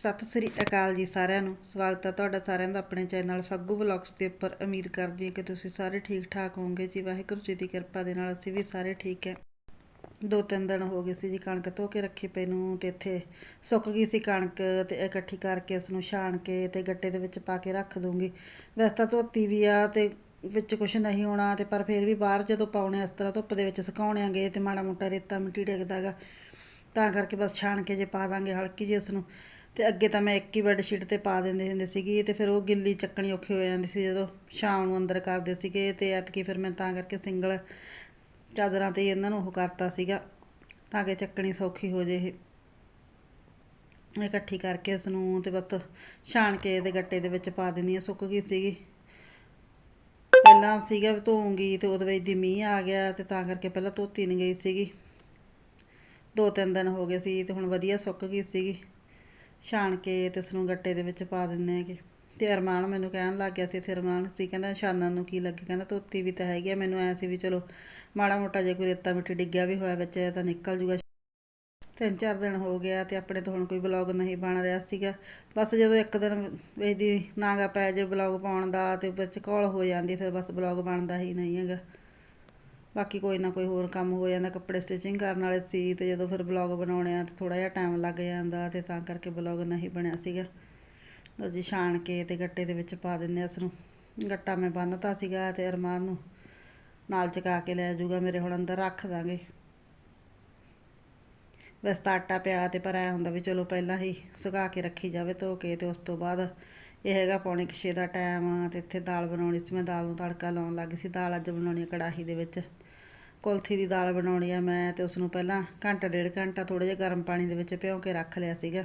ਸਤਿ ਸ੍ਰੀ ਅਕਾਲ ਜੀ ਸਾਰਿਆਂ ਨੂੰ। ਸਵਾਗਤ ਹੈ ਤੁਹਾਡਾ ਸਾਰਿਆਂ ਦਾ ਆਪਣੇ ਚੈਨਲ ਸੱਗੂ ਵਲੌਗਸ ਦੇ ਉੱਪਰ। ਉਮੀਦ ਕਰਦੀ ਹਾਂ ਕਿ ਤੁਸੀਂ ਸਾਰੇ ਠੀਕ ਠਾਕ ਹੋਵੋਗੇ। ਜੀ ਵਾਹਿਗੁਰੂ ਜੀ ਦੀ ਕਿਰਪਾ ਦੇ ਨਾਲ ਅਸੀਂ ਵੀ ਸਾਰੇ ਠੀਕ ਹੈ। ਦੋ ਤਿੰਨ ਦਿਨ ਹੋ ਗਏ ਸੀ ਜੀ ਕਣਕ ਧੋ ਕੇ ਰੱਖੀ ਪਈ ਨੂੰ ਤੇ ਇੱਥੇ ਸੁੱਕ ਗਈ ਸੀ ਕਣਕ ਤੇ ਇਕੱਠੀ ਕਰਕੇ ਇਸ ਨੂੰ ਛਾਣ ਕੇ ਤੇ ਗੱਟੇ ਦੇ ਵਿੱਚ ਪਾ ਕੇ ਰੱਖ ਦੂੰਗੀ ਵੈਸੇ ਤਾਂ ਧੋਤੀ ਵੀ ਆ ਤੇ ਵਿੱਚ ਕੁਝ ਨਹੀਂ ਹੋਣਾ ਤੇ ਪਰ ਫਿਰ ਵੀ ਬਾਹਰ ਜਦੋਂ ਪਾਉਣੇ ਇਸ ਤਰ੍ਹਾਂ ਧੁੱਪ ਦੇ ਵਿੱਚ ਸੁਕਾਉਣੇ ਆਂਗੇ ਤੇ ਮਾੜਾ ਮੋਟਾ ਰੇਤਾ ਮਿੱਟੀ ਡਿੱਗਦਾ ਗਾ ਤਾਂ ਕਰਕੇ ਬਸ ਛਾਣ ਕੇ ਜੇ ਪਾ ਦਾਂਗੇ ਹਲਕੀ ਜਿਹੀ ਇਸ ਨੂੰ। ਤੇ ਅੱਗੇ ਤਾਂ ਮੈਂ ਇੱਕ ਹੀ ਬੈੱਡਸ਼ੀਟ ਤੇ ਪਾ ਦਿੰਦੇ ਹੁੰਦੇ ਸੀਗੀ ਤੇ ਫਿਰ ਉਹ ਗਿੱਲੀ ਚੱਕਣੀ ਔਖੀ ਹੋ ਜਾਂਦੀ ਸੀ ਜਦੋਂ ਸ਼ਾਮ ਨੂੰ ਅੰਦਰ ਕਰਦੇ ਸੀਗੇ ਤੇ ਐਤਕੀ ਫਿਰ ਮੈਂ ਤਾਂ ਕਰਕੇ ਸਿੰਗਲ ਚਾਦਰਾਂ ਤੇ ਹੀ ਇਹਨਾਂ ਨੂੰ ਉਹ ਕਰਤਾ ਸੀਗਾ ਤਾਂ ਕਿ ਚੱਕਣੀ ਸੌਖੀ ਹੋ ਜੇ ਇਹ। ਇਕੱਠੀ ਕਰਕੇ ਇਸ ਨੂੰ ਤੇ ਬਸ ਛਾਣ ਕੇ ਇਹਦੇ ਗੱਟੇ ਦੇ ਵਿੱਚ ਪਾ ਦਿੰਦੀ ਆ ਸੁੱਕ ਗਈ ਸੀਗੀ। ਪਹਿਲਾਂ ਸੀਗਾ ਵੀ ਧੋਉਂਗੀ ਤੇ ਉਹਦੇ ਵਿੱਚ ਦੀ ਮੀਂਹ ਆ ਗਿਆ ਤੇ ਤਾਂ ਕਰਕੇ ਪਹਿਲਾਂ ਧੋਤੀ ਨਹੀਂ ਗਈ ਸੀਗੀ। ਦੋ ਤਿੰਨ ਦਿਨ ਹੋ ਗਏ ਸੀ ਤੇ ਹੁਣ ਵਧੀਆ ਸੁੱਕ ਗਈ ਸੀਗੀ। ਛਾਣ ਕੇ ਤੇ ਇਸ ਨੂੰ ਗੱਟੇ ਦੇ ਵਿੱਚ ਪਾ ਦਿੰਦੇ ਹੈਗੇ। ਤੇ ਅਰਮਾਨ ਮੈਨੂੰ ਕਹਿਣ ਲੱਗ ਗਿਆ ਸੀ, ਇੱਥੇ ਅਰਮਾਨ ਸੀ ਕਹਿੰਦਾ ਸ਼ਾਨਾਂ ਨੂੰ ਕੀ ਲੱਗੇ? ਕਹਿੰਦਾ, ਧੋਤੀ ਵੀ ਤਾਂ ਹੈਗੀ ਆ, ਮੈਨੂੰ ਐ ਸੀ ਵੀ ਚਲੋ, ਮਾੜਾ ਮੋਟਾ ਜੇ ਕੋਈ ਰੇਤਾ ਮਿੱਟੀ ਡਿੱਗਿਆ ਵੀ ਹੋਇਆ ਵਿੱਚ ਤਾਂ ਨਿਕਲ ਜੂਗਾ। ਤਿੰਨ ਚਾਰ ਦਿਨ ਹੋ ਗਿਆ ਤੇ ਆਪਣੇ ਤੋਂ ਹੁਣ ਕੋਈ ਬਲੌਗ ਨਹੀਂ ਬਣ ਰਿਹਾ ਸੀਗਾ। ਬਸ ਜਦੋਂ ਇੱਕ ਦਿਨ ਇਹਦੀ ਨਾਗਾ ਪੈ ਜੇ ਬਲੌਗ ਪਾਉਣ ਦਾ ਤੇ ਵਿੱਚ ਕਾਲ ਹੋ ਜਾਂਦੀ, ਫਿਰ ਬਸ ਬਲੌਗ ਬਣਦਾ ਹੀ ਨਹੀਂ ਹੈਗਾ। ਬਾਕੀ ਕੋਈ ਨਾ ਕੋਈ ਹੋਰ ਕੰਮ ਹੋ ਜਾਂਦਾ, ਕੱਪੜੇ ਸਟਿਚਿੰਗ ਕਰਨ ਵਾਲੇ ਸੀ ਤੇ ਜਦੋਂ ਫਿਰ ਬਲੌਗ ਬਣਾਉਣੇ ਆ ਤੇ ਥੋੜਾ ਜਿਹਾ ਟਾਈਮ ਲੱਗ ਜਾਂਦਾ ਤੇ ਤਾਂ ਕਰਕੇ ਬਲੌਗ ਨਹੀਂ ਬਣਿਆ ਸੀਗਾ। ਲੋ ਜੀ, ਛਾਣ ਕੇ ਤੇ ਗੱਟੇ ਦੇ ਵਿੱਚ ਪਾ ਦਿੰਦੇ ਆ ਇਸ ਨੂੰ। ਗੱਟਾ ਮੈਂ ਬੰਨਤਾ ਸੀਗਾ ਤੇ ਅਰਮਾਨ ਨੂੰ ਨਾਲ ਚਕਾ ਕੇ ਲੈ ਜਾਊਗਾ, ਮੇਰੇ ਹੁਣ ਅੰਦਰ ਰੱਖ ਦਾਂਗੇ। ਵੈਸੇ ਤਾਂ ਆਟਾ ਪਿਆ ਤੇ ਪਰ ਐ ਹੁੰਦਾ ਵੀ ਚਲੋ ਪਹਿਲਾਂ ਹੀ ਸੁਕਾ ਕੇ ਰੱਖੀ ਜਾਵੇ, ਧੋ ਕੇ ਤੇ ਉਸ ਤੋਂ ਬਾਅਦ ਇਹ ਹੈਗਾ ਪੌਣੇ ਕੁ ਛੇ ਦਾ ਟਾਈਮ ਤੇ ਇੱਥੇ ਦਾਲ ਬਣਾਉਣੀ ਸੀ, ਮੈਂ ਦਾਲ ਨੂੰ ਤੜਕਾ ਲਾਉਣ ਲੱਗੀ ਸੀ। ਦਾਲ ਅੱਜ ਬਣਾਉਣੀ ਹੈ ਕੜਾਹੀ ਦੇ ਵਿੱਚ। ਕੁਲਥੀ ਦੀ ਦਾਲ ਬਣਾਉਣੀ ਆ ਮੈਂ ਤੇ ਉਸ ਨੂੰ ਪਹਿਲਾਂ ਘੰਟਾ, ਡੇਢ ਘੰਟਾ ਥੋੜਾ ਜਿਹਾ ਗਰਮ ਪਾਣੀ ਦੇ ਵਿੱਚ ਭਿਓ ਕੇ ਰੱਖ ਲਿਆ ਸੀਗਾ।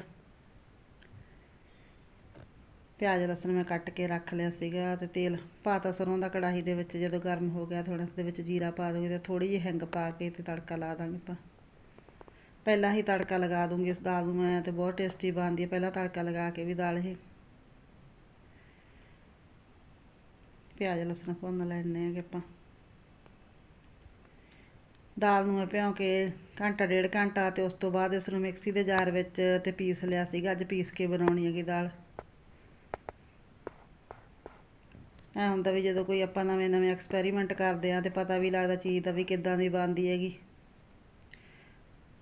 ਪਿਆਜ਼, ਲਸਣ ਮੈਂ ਕੱਟ ਕੇ ਰੱਖ ਲਿਆ ਸੀਗਾ ਤੇ ਤੇਲ ਪਾਤਾ ਸਰੋਂ ਦਾ ਕੜਾਹੀ ਦੇ ਵਿੱਚ, ਜਦੋਂ ਗਰਮ ਹੋ ਗਿਆ ਥੋੜਾ ਦੇ ਵਿੱਚ ਜੀਰਾ ਪਾ ਦੂੰਗੀ ਤੇ ਥੋੜੀ ਜਿਹੀ ਹਿੰਗ ਪਾ ਕੇ ਤੇ ਤੜਕਾ ਲਾ ਦਾਂਗੇ ਆਪਾਂ। ਪਹਿਲਾਂ ਹੀ ਤੜਕਾ ਲਗਾ ਦੂੰਗੀ ਇਸ ਦਾਲ ਨੂੰ ਮੈਂ ਤੇ ਬਹੁਤ ਟੇਸਟੀ ਬਣਦੀ ਹੈ ਪਹਿਲਾਂ ਤੜਕਾ ਲਗਾ ਕੇ ਵੀ ਦਾਲ ਇਹ। ਪਿਆਜ਼, ਲਸਣ ਭੁੰਨ ਲੈਣੇ ਕਿ ਆਪਾਂ। ਦਾਲ ਨੂੰ ਮੈਂ ਭਿਉਂ ਕੇ ਘੰਟਾ, ਡੇਢ ਘੰਟਾ ਤੇ ਉਸ ਤੋਂ ਬਾਅਦ ਇਸ ਨੂੰ ਮਿਕਸੀ ਦੇ ਜਾਰ ਵਿੱਚ ਤੇ ਪੀਸ ਲਿਆ ਸੀਗਾ। ਅੱਜ ਪੀਸ ਕੇ ਬਣਾਉਣੀ ਹੈਗੀ ਦਾਲ। ਐ ਹੁੰਦਾ ਵੀ ਜਦੋਂ ਕੋਈ ਆਪਾਂ ਨਵੇਂ ਨਵੇਂ ਐਕਸਪੈਰੀਮੈਂਟ ਕਰਦੇ ਆ ਤੇ ਪਤਾ ਵੀ ਲੱਗਦਾ ਚੀਜ਼ ਦਾ ਵੀ ਕਿੱਦਾਂ ਦੀ ਬਣਦੀ ਹੈਗੀ।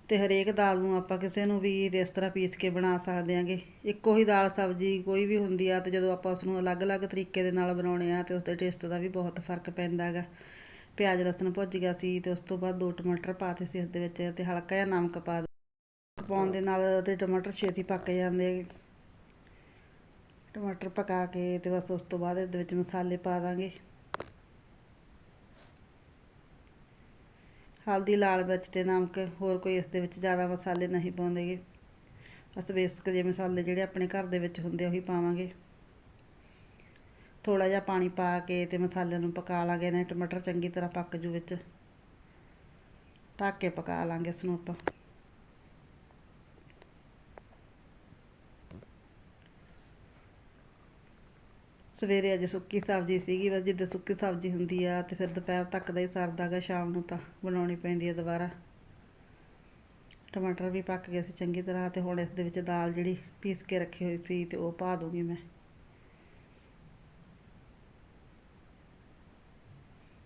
ਤੇ ਹਰੇਕ ਦਾਲ ਨੂੰ ਆਪਾਂ ਕਿਸੇ ਨੂੰ ਵੀ ਇਸ ਤਰ੍ਹਾਂ ਪੀਸ ਕੇ ਬਣਾ ਸਕਦੇ ਆਂਗੇ ਇੱਕੋ ਹੀ ਦਾਲ ਸਬਜ਼ੀ ਕੋਈ ਵੀ ਹੁੰਦੀ ਆ ਤੇ ਜਦੋਂ ਆਪਾਂ ਉਸ ਨੂੰ ਅਲੱਗ-ਅਲੱਗ ਤਰੀਕੇ ਦੇ ਨਾਲ ਬਣਾਉਣੇ ਆ ਤੇ ਉਸ ਦੇ ਟੇਸਟ ਦਾ ਵੀ ਬਹੁਤ ਫ਼ਰਕ ਪੈਂਦਾ ਹੈਗਾ। ਪਿਆਜ਼ ਲਸਣ ਭੁੱਜ ਗਿਆ ਸੀ ਤੇ ਉਸ ਤੋਂ ਬਾਅਦ ਦੋ ਟਮਾਟਰ ਪਾਤੇ ਸੀ ਇਸ ਦੇ ਵਿੱਚ ਤੇ ਹਲਕਾ ਜਿਹਾ ਨਮਕ ਪਾ ਦੋ। ਪਾਉਣ ਦੇ ਨਾਲ ਤੇ ਟਮਾਟਰ ਛੇਤੀ ਪੱਕ ਜਾਂਦੇ। ਟਮਾਟਰ ਪਕਾ ਕੇ ਤੇ ਬਸ ਉਸ ਤੋਂ ਬਾਅਦ ਇਹਦੇ ਵਿੱਚ ਮਸਾਲੇ ਪਾ ਦਾਂਗੇ। ਹਲਦੀ, ਲਾਲ ਮਿਰਚ ਤੇ ਨਮਕ, ਹੋਰ ਕੋਈ ਇਸ ਦੇ ਵਿੱਚ ਜ਼ਿਆਦਾ ਮਸਾਲੇ ਨਹੀਂ ਪਾਉਂਦੇਗੇ ਬਸ ਬੇਸਿਕ ਜਿਹੇ ਮਸਾਲੇ ਜਿਹੜੇ ਆਪਣੇ ਘਰ ਦੇ ਵਿੱਚ ਹੁੰਦੇ ਉਹੀ ਪਾਵਾਂਗੇ। ਥੋੜਾ ਜਿਹਾ ਪਾਣੀ ਪਾ ਕੇ ਤੇ ਮਸਾਲੇ ਨੂੰ ਪਕਾ ਲਾਂਗੇ ਨੇ ਟਮਾਟਰ ਚੰਗੀ ਤਰ੍ਹਾਂ ਪੱਕ ਜੂ ਵਿੱਚ। ਢੱਕ ਕੇ ਪਕਾ ਲਾਂਗੇ ਇਸ ਨੂੰ ਆਪਾਂ। ਸਵੇਰੇ ਅੱਜ ਸੁੱਕੀ ਸਬਜ਼ੀ ਸੀਗੀ, ਬਸ ਜਿੱਦਾਂ ਸੁੱਕੀ ਸਬਜ਼ੀ ਹੁੰਦੀ ਆ ਤੇ ਫਿਰ ਦੁਪਹਿਰ ਤੱਕ ਦਾ ਹੀ ਸਰਦਾਗਾ ਸ਼ਾਮ ਨੂੰ ਤਾਂ ਬਣਾਉਣੀ ਪੈਂਦੀ ਆ ਦੁਬਾਰਾ। ਟਮਾਟਰ ਵੀ ਪੱਕ ਗਏ ਸੀ ਚੰਗੀ ਤਰ੍ਹਾਂ ਤੇ ਹੁਣ ਇਸ ਦੇ ਵਿੱਚ ਦਾਲ ਜਿਹੜੀ ਪੀਸ ਕੇ ਰੱਖੀ ਹੋਈ ਸੀ ਤੇ ਉਹ ਪਾ ਦੂੰਗੀ ਮੈਂ।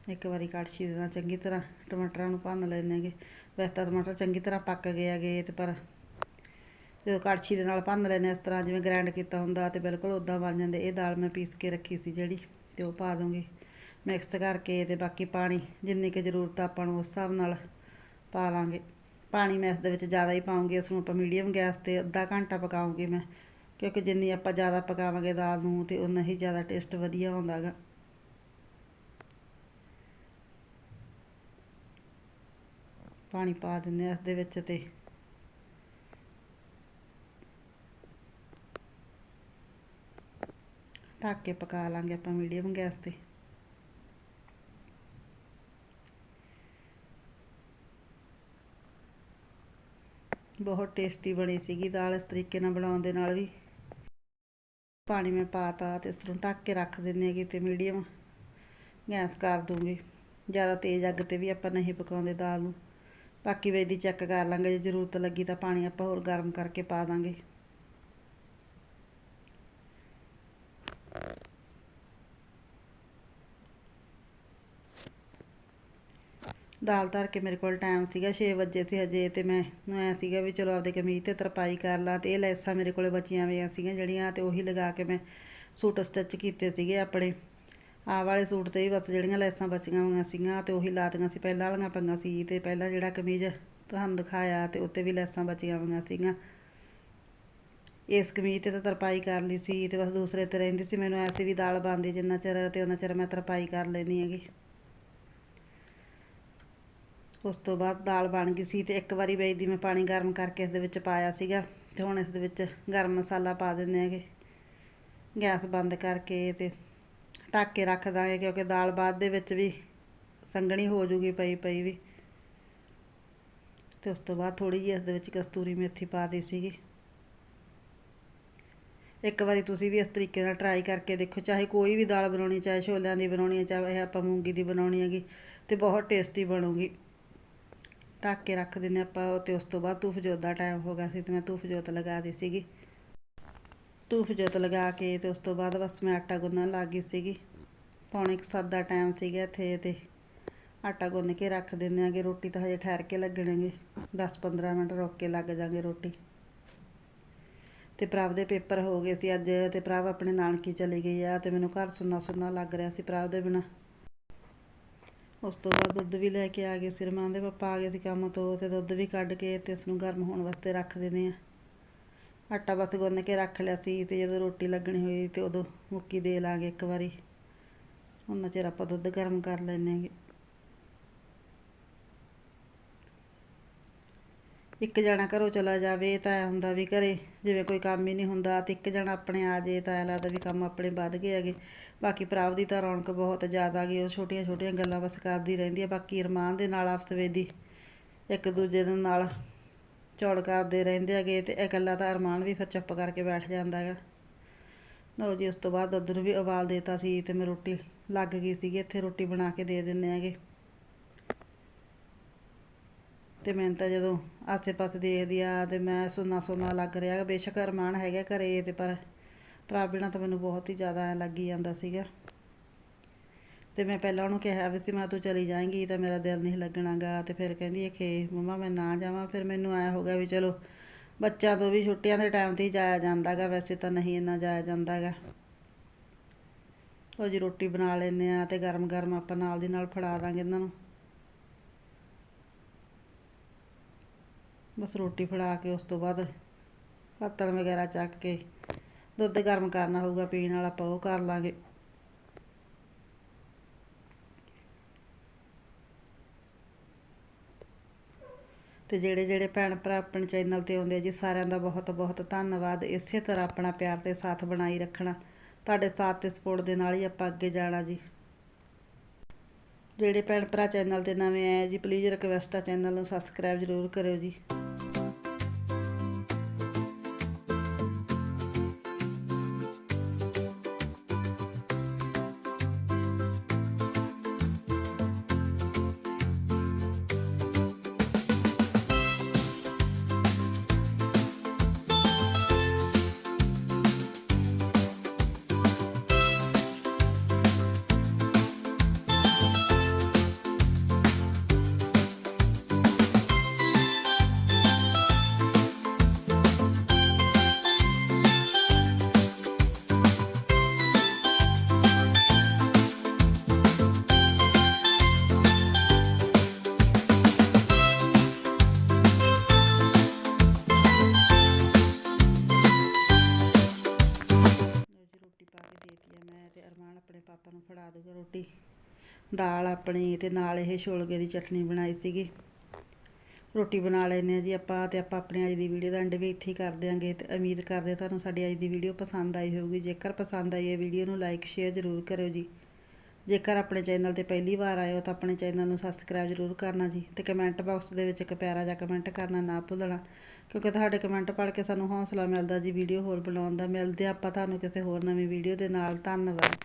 ਇੱਕ ਵਾਰੀ ਕੜਛੀ ਦੇ ਨਾਲ ਚੰਗੀ ਤਰ੍ਹਾਂ ਟਮਾਟਰਾਂ ਨੂੰ ਭੰਨ ਲੈਣੇ ਹੈਗੇ। ਵੈਸੇ ਤਾਂ ਟਮਾਟਰ ਚੰਗੀ ਤਰ੍ਹਾਂ ਪੱਕ ਗਏ ਹੈਗੇ, ਤੇ ਪਰ ਜਦੋਂ ਕੜਛੀ ਦੇ ਨਾਲ ਭੰਨ ਲੈਨੇ ਇਸ ਤਰ੍ਹਾਂ ਜਿਵੇਂ ਗ੍ਰਾਈਂਡ ਕੀਤਾ ਹੁੰਦਾ ਤੇ ਬਿਲਕੁਲ ਉਦਾਂ ਬਣ ਜਾਂਦੇ। ਇਹ ਦਾਲ ਮੈਂ ਪੀਸ ਕੇ ਰੱਖੀ ਸੀ ਜਿਹੜੀ, ਤੇ ਉਹ ਪਾ ਦੂੰਗੀ। ਮਿਕਸ ਕਰਕੇ ਤੇ ਬਾਕੀ ਪਾਣੀ ਜਿੰਨੀ ਕੁ ਜ਼ਰੂਰਤ ਆਪਾਂ ਨੂੰ ਉਸ ਹਿਸਾਬ ਨਾਲ ਪਾ ਲਾਂਗੇ। ਪਾਣੀ ਮੈਂ ਇਸ ਦੇ ਵਿੱਚ ਜ਼ਿਆਦਾ ਹੀ ਪਾਉਂਗੀ ਇਸ ਨੂੰ ਆਪਾਂ ਮੀਡੀਅਮ ਗੈਸ ਤੇ ਅੱਧਾ ਘੰਟਾ ਪਕਾਉਂਗੀ ਮੈਂ, ਕਿਉਂਕਿ ਜਿੰਨੀ ਆਪਾਂ ਜ਼ਿਆਦਾ ਪਕਾਵਾਂਗੇ ਦਾਲ ਨੂੰ ਤੇ ਉਨਾ ਹੀ ਜ਼ਿਆਦਾ ਟੇਸਟ ਵਧੀਆ ਹੁੰਦਾਗਾ ਪਾਣੀ ਪਾ ਦਿੰਦੇ ਆ ਇਸ ਦੇ ਵਿੱਚ ਤੇ। ਢੱਕ ਕੇ ਪਕਾ ਲਾਂਗੇ ਆਪਾਂ ਮੀਡੀਅਮ ਗੈਸ ਤੇ। ਬਹੁਤ ਟੇਸਟੀ ਬਣੀ ਸੀਗੀ ਦਾਲ ਇਸ ਤਰੀਕੇ ਨਾਲ ਬਣਾਉਣ ਦੇ ਨਾਲ ਵੀ। ਪਾਣੀ ਮੈਂ ਪਾਤਾ ਤੇ ਇਸ ਨੂੰ ਢੱਕ ਕੇ ਰੱਖ ਦਿੰਦੇ ਹੈਗੇ ਤੇ ਮੀਡੀਅਮ ਗੈਸ ਕਰ ਦੂੰਗੀ। ਜ਼ਿਆਦਾ ਤੇਜ਼ ਅੱਗ ਤੇ ਵੀ ਆਪਾਂ ਨਹੀਂ ਪਕਾਉਂਦੇ ਦਾਲ ਨੂੰ। ਬਾਕੀ ਵੇਦੀ ਚੈੱਕ ਕਰ ਲਾਂਗੇ, ਜੇ ਜ਼ਰੂਰਤ ਲੱਗੀ ਤਾਂ ਪਾਣੀ ਆਪਾਂ ਹੋਰ ਗਰਮ ਕਰਕੇ ਪਾ ਦਾਂਗੇ। ਦਾਲ ਧਰ ਕੇ ਮੇਰੇ ਕੋਲ ਟਾਈਮ ਸੀਗਾ 6 ਵਜੇ ਸੀ ਹਜੇ ਤੇ ਮੈਂ ਨੂੰ ਐ ਸੀਗਾ ਵੀ ਚਲੋ ਆਪਦੇ ਕਮੀਜ਼ ਤੇ ਤਰਪਾਈ ਕਰ ਲਾਂ ਤੇ ਇਹ ਲੈਸਾਂ ਮੇਰੇ ਕੋਲੇ ਬਚੀਆਂ ਹੋਈਆਂ ਸੀਗੀਆਂ ਜਿਹੜੀਆਂ ਤੇ ਉਹੀ ਲਗਾ ਕੇ ਮੈਂ ਸੂਟ ਸਟਿਚ ਕੀਤੇ ਸੀਗੇ ਆਪਣੇ। ਆ ਵਾਲੇ ਸੂਟ ਤੇ ਵੀ ਬਸ ਜਿਹੜੀਆਂ ਲੈਸਾਂ ਬਚੀਆਂ ਹੋਈਆਂ ਸੀਗੀਆਂ ਤੇ ਉਹੀ ਲਾਤੀਆਂ ਸੀ। ਪਹਿਲਾਂ ਵਾਲੀਆਂ ਪੰਗਾਂ ਸੀ ਤੇ ਪਹਿਲਾਂ ਜਿਹੜਾ ਕਮੀਜ਼ ਤੁਹਾਨੂੰ ਦਿਖਾਇਆ ਤੇ ਉੱਤੇ ਵੀ ਲੈਸਾਂ ਬਚੀਆਂ ਹੋਈਆਂ ਸੀਗੀਆਂ। ਇਸ ਕਮੀਜ਼ ਤੇ ਤਾਂ ਤਰਪਾਈ ਕਰ ਲਈ ਸੀ ਤੇ ਬਸ ਦੂਸਰੇ ਤੇ ਰਹਿੰਦੀ ਸੀ। ਮੈਨੂੰ ਐਸੀ ਵੀ ਦਾਲ ਬਣਦੀ ਜਿੰਨਾ ਚਿਰ ਤੇ ਉਹਨਾਂ ਚਿਰ ਮੈਂ ਤਰਪਾਈ ਕਰ ਲੈਂਦੀ ਹੈਗੀ। ਉਸ ਤੋਂ ਬਾਅਦ ਦਾਲ ਬਣ ਗਈ ਸੀ ਤੇ ਇੱਕ ਵਾਰੀ ਵੇਚਦੀ ਮੈਂ ਪਾਣੀ ਗਰਮ ਕਰਕੇ ਇਸ ਦੇ ਵਿੱਚ ਪਾਇਆ ਸੀਗਾ ਤੇ ਹੁਣ ਇਸ ਦੇ ਵਿੱਚ ਗਰਮ ਮਸਾਲਾ ਪਾ ਦਿੰਦੇ ਹੈਗੇ। ਗੈਸ ਬੰਦ ਕਰਕੇ ਤੇ ਢੱਕ ਕੇ ਰੱਖ ਦਾਂਗੇ ਕਿਉਂਕਿ ਦਾਲ ਬਾਅਦ ਦੇ ਵਿੱਚ ਵੀ ਸੰਘਣੀ ਹੋ ਜੂਗੀ ਪਈ ਪਈ ਵੀ। ਤੇ ਉਸ ਤੋਂ ਬਾਅਦ ਥੋੜੀ ਜਿਹੀ ਇਸ ਦੇ ਵਿੱਚ ਕਸਤੂਰੀ ਮੇਥੀ ਪਾ ਦਿੱਤੀ ਸੀਗੀ। ਇੱਕ ਵਾਰੀ ਤੁਸੀਂ ਵੀ ਇਸ ਤਰੀਕੇ ਨਾਲ ਟਰਾਈ ਕਰਕੇ ਦੇਖੋ, ਚਾਹੇ ਕੋਈ ਵੀ ਦਾਲ ਬਣਾਉਣੀ, ਚਾਹੇ ਛੋਲਿਆਂ ਦੀ ਬਣਾਉਣੀ ਹੈ ਚਾਹੇ ਆਪਾਂ ਮੂੰਗੀ ਦੀ ਬਣਾਉਣੀ ਹੈਗੀ, ਤੇ ਬਹੁਤ ਟੇਸਟੀ ਬਣੂਗੀ। ਢੱਕ ਕੇ ਰੱਖ ਦਿੰਦੇ ਆਪਾਂ, ਤੇ ਉਸ ਤੋਂ ਬਾਅਦ ਧੂਫ ਜੋਤ ਦਾ ਟਾਈਮ ਹੋ ਗਿਆ ਸੀ, ਤੇ ਮੈਂ ਧੂਫ ਜੋਤ ਲਗਾ ਦੀ ਸੀਗੀ। ਧੂਫ ਜੋਤ ਲਗਾ ਕੇ ਤੇ ਉਸ ਤੋਂ ਬਾਅਦ ਬਸ ਮੈਂ ਆਟਾ ਗੁੰਨਣ ਲੱਗ ਗਈ ਸੀਗੀ। ਪੌਣੇ ਕੁ ਸੱਤ ਦਾ ਟਾਈਮ ਸੀਗਾ ਇੱਥੇ ਤੇ ਆਟਾ ਗੁੰਨ ਕੇ ਰੱਖ ਦਿੰਦੇ ਆਂਗੇ। ਰੋਟੀ ਤਾਂ ਹਜੇ ਠਹਿਰ ਕੇ ਲੱਗਣਗੇ 10-15 ਮਿੰਟ ਰੁਕ ਕੇ ਲੱਗ ਜਾਾਂਗੇ ਰੋਟੀ। ਤੇ ਪ੍ਰਭ ਦੇ ਪੇਪਰ ਹੋ ਗਏ ਸੀ ਅੱਜ ਤੇ ਪ੍ਰਭ ਆਪਣੇ ਨਾਨਕੀ ਚਲੀ ਗਈ ਆ ਤੇ ਮੈਨੂੰ ਘਰ ਸੁੰਨਾ ਸੁੰਨਾ ਲੱਗ ਰਿਹਾ ਸੀ ਪ੍ਰਭ ਦੇ ਬਿਨਾ। ਉਸ ਤੋਂ ਬਾਅਦ ਦੁੱਧ ਵੀ ਲੈ ਕੇ ਆ ਗਏ। ਸੀ ਰਮਾਨ ਦੇ ਪਾਪਾ ਆ ਗਏ ਸੀ ਕੰਮ ਤੋਂ ਤੇ ਦੁੱਧ ਵੀ ਕੱਢ ਕੇ ਤੇ ਇਸ ਨੂੰ ਗਰਮ ਹੋਣ ਵਾਸਤੇ ਰੱਖ ਦਿੰਦੇ ਆ। ਆਟਾ ਬਸ ਗੁੰਨ ਕੇ ਰੱਖ ਲਿਆ ਸੀ ਤੇ ਜਦੋਂ ਰੋਟੀ ਲੱਗਣੀ ਹੋਈ ਤੇ ਉਦੋਂ ਮੁੱਕੀ ਦੇ ਲਾਂਗੇ ਇੱਕ ਵਾਰੀ। ਉਹਨਾਂ ਚਿਰ ਆਪਾਂ ਦੁੱਧ ਗਰਮ ਕਰ ਲੈਨੇ ਆਂਗੇ ਇੱਕ ਜਣਾ ਘਰੋਂ ਚਲਾ ਜਾਵੇ ਤਾਂ ਐਂ ਹੁੰਦਾ ਵੀ ਘਰੇ ਜਿਵੇਂ ਕੋਈ ਕੰਮ ਹੀ ਨਹੀਂ ਹੁੰਦਾ ਤੇ ਇੱਕ ਜਣਾ ਆਪਣੇ ਆ ਜੇ ਤਾਂ ਐਂ ਲੱਗਦਾ ਵੀ ਕੰਮ ਆਪਣੇ ਵੱਧ ਗਏ ਹੈਗੇ। ਬਾਕੀ ਪ੍ਰਾਪ ਦੀ ਤਾਂ ਰੌਣਕ ਬਹੁਤ ਜ਼ਿਆਦਾ ਗਈ ਉਹ ਛੋਟੀਆਂ ਛੋਟੀਆਂ ਗੱਲਾਂ ਬਸ ਕਰਦੀ ਰਹਿੰਦੀ ਹੈ ਬਾਕੀ ਇਰਮਾਨ ਦੇ ਨਾਲ ਆਪਸ ਵਿੱਚ ਦੀ ਇੱਕ ਦੂਜੇ ਦੇ ਨਾਲ ਚੌੜ ਕਰਦੇ ਰਹਿੰਦੇ ਹੈਗੇ ਤੇ ਇਕੱਲਾ ਤਾਂ ਅਰਮਾਨ ਵੀ ਫਿਰ ਚੁੱਪ ਕਰਕੇ ਬੈਠ ਜਾਂਦਾ ਹੈਗਾ। ਲਓ ਜੀ, ਉਸ ਤੋਂ ਬਾਅਦ ਦੁੱਧ ਨੂੰ ਵੀ ਉਬਾਲ ਦੇਤਾ ਸੀ ਤੇ ਮੈਂ ਰੋਟੀ ਲੱਗ ਗਈ ਸੀਗੀ, ਇੱਥੇ ਰੋਟੀ ਬਣਾ ਕੇ ਦੇ ਦਿੰਨੇ ਹੈਗੇ। ਤੇ ਮੈਨੂੰ ਤਾਂ ਜਦੋਂ ਆਸੇ-ਪਾਸੇ ਦੇਖਦੀ ਆ ਤੇ ਮੈਂ ਸੁੰਨਾ ਸੁੰਨਾ ਲੱਗ ਰਿਹਾ ਬੇਸ਼ੱਕ ਅਰਮਾਨ ਹੈਗਾ ਘਰੇ ਤੇ ਪਰ ਭਰਾ ਬਿਨਾਂ ਤਾਂ ਮੈਨੂੰ ਬਹੁਤ ਹੀ ਜ਼ਿਆਦਾ ਐਂ ਲੱਗੀ ਜਾਂਦਾ ਸੀਗਾ। ਤੇ ਮੈਂ ਪਹਿਲਾਂ ਉਹਨੂੰ ਕਿਹਾ ਵੀ ਸੀ, ਮੈਂ ਤੂੰ ਚਲੀ ਜਾਏਂਗੀ, ਤਾਂ ਮੇਰਾ ਦਿਲ ਨਹੀਂ ਲੱਗਣਾਗਾ। ਤੇ ਫਿਰ ਕਹਿੰਦੀ ਹੈ ਕਿ ਮੰਮਾ ਮੈਂ ਨਾ ਜਾਵਾਂ। ਫਿਰ ਮੈਨੂੰ ਐ ਹੋ ਗਿਆ ਵੀ ਚਲੋ, ਬੱਚਿਆਂ ਤੋਂ ਵੀ ਛੁੱਟੀਆਂ ਦੇ ਟਾਈਮ ਤੇ ਹੀ ਜਾਇਆ ਜਾਂਦਾਗਾ। ਵੈਸੇ ਤਾਂ ਨਹੀਂ ਇੰਨਾ ਜਾਇਆ ਜਾਂਦਾਗਾ। ਉਹ ਜੀ ਰੋਟੀ ਬਣਾ ਲੈਂਦੇ ਆ ਤੇ ਗਰਮ ਗਰਮ ਆਪਾਂ ਨਾਲ ਦੀ ਨਾਲ ਫੜਾ ਦਾਂਗੇ ਇਹਨਾਂ ਨੂੰ। ਬਸ ਰੋਟੀ ਫੜਾ ਕੇ ਉਸ ਤੋਂ ਬਾਅਦ ਬਰਤਨ ਵਗੈਰਾ ਚੱਕ ਕੇ ਦੁੱਧ ਗਰਮ ਕਰਨਾ ਹੋਊਗਾ, ਪੀਣ ਵਾਲਾ ਆਪਾਂ ਉਹ ਕਰ ਲਾਂਗੇ। ਤੇ ਜਿਹੜੇ ਜਿਹੜੇ ਭੈਣ ਭਰਾ ਆਪਣੇ ਚੈਨਲ ਤੇ ਆਉਂਦੇ ਆ ਜੀ, ਸਾਰਿਆਂ ਦਾ ਬਹੁਤ ਬਹੁਤ ਧੰਨਵਾਦ। ਇਸੇ ਤਰ੍ਹਾਂ ਆਪਣਾ ਪਿਆਰ ਤੇ ਸਾਥ ਬਣਾਈ ਰੱਖਣਾ। ਤੁਹਾਡੇ ਸਾਥ ਤੇ ਸਪੋਰਟ ਦੇ ਨਾਲ ਹੀ ਆਪਾਂ ਅੱਗੇ ਜਾਣਾ ਜੀ। ਜਿਹੜੇ ਭੈਣ ਭਰਾ ਚੈਨਲ ਤੇ ਨਵੇਂ ਆਏ ਜੀ ਪਲੀਜ਼ ਰਿਕਵੈਸਟ ਆ ਚੈਨਲ ਨੂੰ ਸਬਸਕ੍ਰਾਈਬ ਜ਼ਰੂਰ ਕਰਿਓ ਜੀ। ਦਾਲ ਆਪਣੀ ਤੇ ਨਾਲ ਇਹ ਛੋਲਗੇ ਦੀ ਚਟਨੀ ਬਣਾਈ ਸੀਗੀ। ਰੋਟੀ ਬਣਾ ਲੈਨੇ ਆ ਜੀ ਆਪਾਂ ਤੇ ਆਪਾਂ ਆਪਣੀ ਅੱਜ ਦੀ ਵੀਡੀਓ ਦਾ ਐਂਡ ਵੀ ਇੱਥੇ ਹੀ ਕਰ ਦਿਆਂਗੇ ਤੇ ਉਮੀਦ ਕਰਦੇ ਤੁਹਾਨੂੰ ਸਾਡੀ ਅੱਜ ਦੀ ਵੀਡੀਓ ਪਸੰਦ ਆਈ ਹੋਊਗੀ। ਜੇਕਰ ਪਸੰਦ ਆਈ ਹੈ ਵੀਡੀਓ ਨੂੰ ਲਾਈਕ ਸ਼ੇਅਰ ਜ਼ਰੂਰ ਕਰਿਓ ਜੀ। ਜੇਕਰ ਆਪਣੇ ਚੈਨਲ ਤੇ ਪਹਿਲੀ ਵਾਰ ਆਏ ਹੋ ਤਾਂ ਆਪਣੇ ਚੈਨਲ ਨੂੰ ਸਬਸਕ੍ਰਾਈਬ ਜ਼ਰੂਰ ਕਰਨਾ ਜੀ ਤੇ ਕਮੈਂਟ ਬਾਕਸ ਦੇ ਵਿੱਚ ਇੱਕ ਪਿਆਰਾ ਜਿਹਾ ਕਮੈਂਟ ਕਰਨਾ ਨਾ ਭੁੱਲਣਾ ਕਿਉਂਕਿ ਤੁਹਾਡੇ ਕਮੈਂਟ ਪੜ੍ਹ ਕੇ ਸਾਨੂੰ ਹੌਸਲਾ ਮਿਲਦਾ ਜੀ ਵੀਡੀਓ ਹੋਰ ਬਣਾਉਣ ਦਾ। ਮਿਲਦੇ ਹਾਂ ਆਪਾਂ ਤੁਹਾਨੂੰ ਕਿਸੇ ਹੋਰ ਨਵੀਂ ਵੀਡੀਓ ਦੇ ਨਾਲ। ਧੰਨਵਾਦ